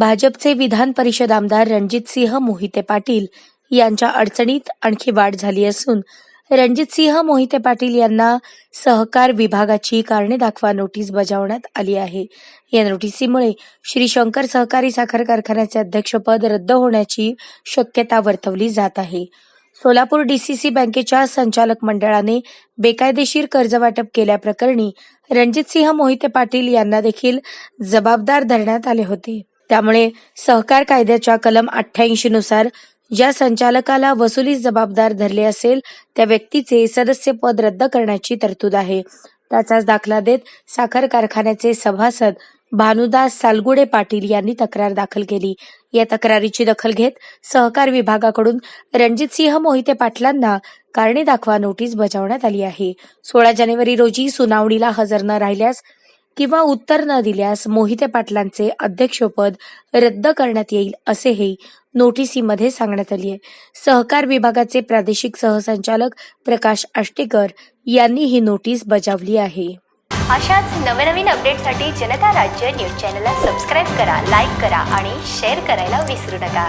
भाजपचे विधान परिषद आमदार रणजितसिंह मोहिते पाटील यांच्या अडचणीत आणखी वाढ झाली असून रणजितसिंह मोहिते पाटील यांना सहकार विभागाची कारणे दाखवा नोटीस बजावण्यात आली आहे. या नोटीसीमुळे श्री शंकर सहकारी साखर कारखान्याचे अध्यक्षपद रद्द होण्याची शक्यता वर्तवली जात आहे. सोलापूर डीसीसी बँकेच्या संचालक मंडळाने बेकायदेशीर कर्ज वाटप केल्याप्रकरणी रणजितसिंह मोहिते पाटील यांना देखील जबाबदार धरण्यात आले होते. त्यामुळे सहकार कायद्याच्या कलम अठ्ठ्याऐंशी नुसार ज्या संचालकाला वसुलीस जबाबदार धरले असेल त्या व्यक्तीचे सदस्य पद रद्द करण्याची तरतूद आहे. त्याचाच दाखला देत साखर कारखान्याचे सभासद भानुदास सालगुडे पाटील यांनी तक्रार दाखल केली. या तक्रारीची दखल घेत सहकार विभागाकडून रणजितसिंह मोहिते पाटलांना कारणे दाखवा नोटीस बजावण्यात आली आहे. सोळा जानेवारी रोजी सुनावणीला हजर न राहिल्यास किंवा उत्तर न दिल्यास मोहिते पाटलांचे अध्यक्षपद रद्द करण्यात येईल असेही नोटिसीमध्ये सांगण्यात आली आहे सहकार विभागाचे प्रादेशिक सहसंचालक प्रकाश आष्टेकर यांनी ही नोटीस बजावली आहे. अशाच नवनवीन अपडेटसाठी जनता राज्य न्यूज चॅनलला सबस्क्राईब करा लाईक करा आणि शेअर करायला विसरू नका.